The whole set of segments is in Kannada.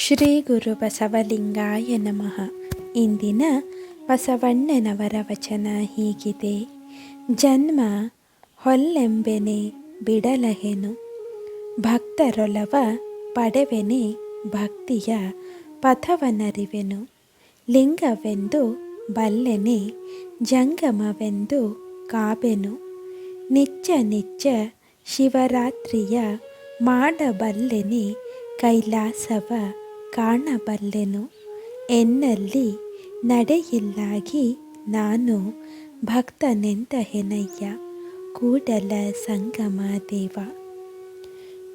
ಶ್ರೀ ಗುರು ಬಸವಲಿಂಗಾಯ ನಮಃ. ಇಂದಿನ ಬಸವಣ್ಣನವರ ವಚನ ಹೀಗಿದೆ. ಜನ್ಮ ಹೊಲ್ಲೆಂಬೆನೆ ಬಿಡಲಹೆನು. ಭಕ್ತರೊಲವ ಪಡೆವೆನೆ ಭಕ್ತಿಯ ಪಥವನರಿವೆನು. ಲಿಂಗವೆಂದು ಬಲ್ಲೆನೆ ಜಂಗಮವೆಂದು ಕಾಬೆನು ನಿಚ್ಚ ನಿಚ್ಚ ಶಿವರಾತ್ರಿಯ ಮಾಡಬಲ್ಲೆನೆ ಕೈಲಾಸವ ಕಾಣಬಲ್ಲೆನು. ಎನ್ನಲ್ಲಿ ನಡೆಯಿಲ್ಲಾಗಿ ನಾನು ಭಕ್ತನೆಂದ ಹೆನಯ್ಯ, ಕೂಡಲ ಸಂಗಮ ದೇವ.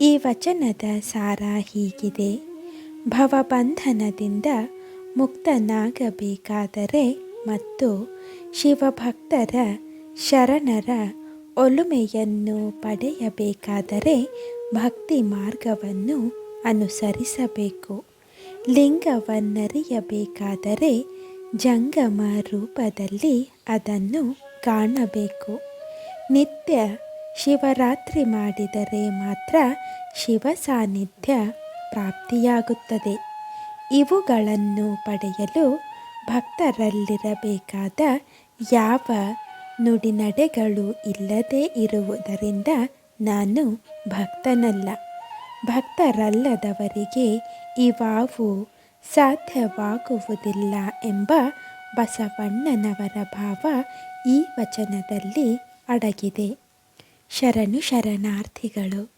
ಈ ವಚನದ ಸಾರ ಹೀಗಿದೆ. ಭವಬಂಧನದಿಂದ ಮುಕ್ತನಾಗಬೇಕಾದರೆ ಮತ್ತು ಶಿವಭಕ್ತರ ಶರಣರ ಒಲುಮೆಯನ್ನು ಪಡೆಯಬೇಕಾದರೆ ಭಕ್ತಿ ಮಾರ್ಗವನ್ನು ಅನುಸರಿಸಬೇಕು. ಲಿಂಗವನ್ನರಿಯಬೇಕಾದರೆ ಜಂಗಮ ರೂಪದಲ್ಲಿ ಅದನ್ನು ಕಾಣಬೇಕು. ನಿತ್ಯ ಶಿವರಾತ್ರಿ ಮಾಡಿದರೆ ಮಾತ್ರ ಶಿವ ಸಾನ್ನಿಧ್ಯ ಪ್ರಾಪ್ತಿಯಾಗುತ್ತದೆ. ಇವುಗಳನ್ನು ಪಡೆಯಲು ಭಕ್ತರಲ್ಲಿರಬೇಕಾದ ಯಾವ ನುಡಿನಡೆಗಳು ಇಲ್ಲದೇ ಇರುವುದರಿಂದ ನಾನು ಭಕ್ತನಲ್ಲ. ಭಕ್ತರಲ್ಲದವರಿಗೆ ಇವಾವು ಸಾಧ್ಯವಾಗುವುದಿಲ್ಲ ಎಂಬ ಬಸವಣ್ಣನವರ ಭಾವ ಈ ವಚನದಲ್ಲಿ ಅಡಗಿದೆ. ಶರಣು ಶರಣಾರ್ಥಿಗಳು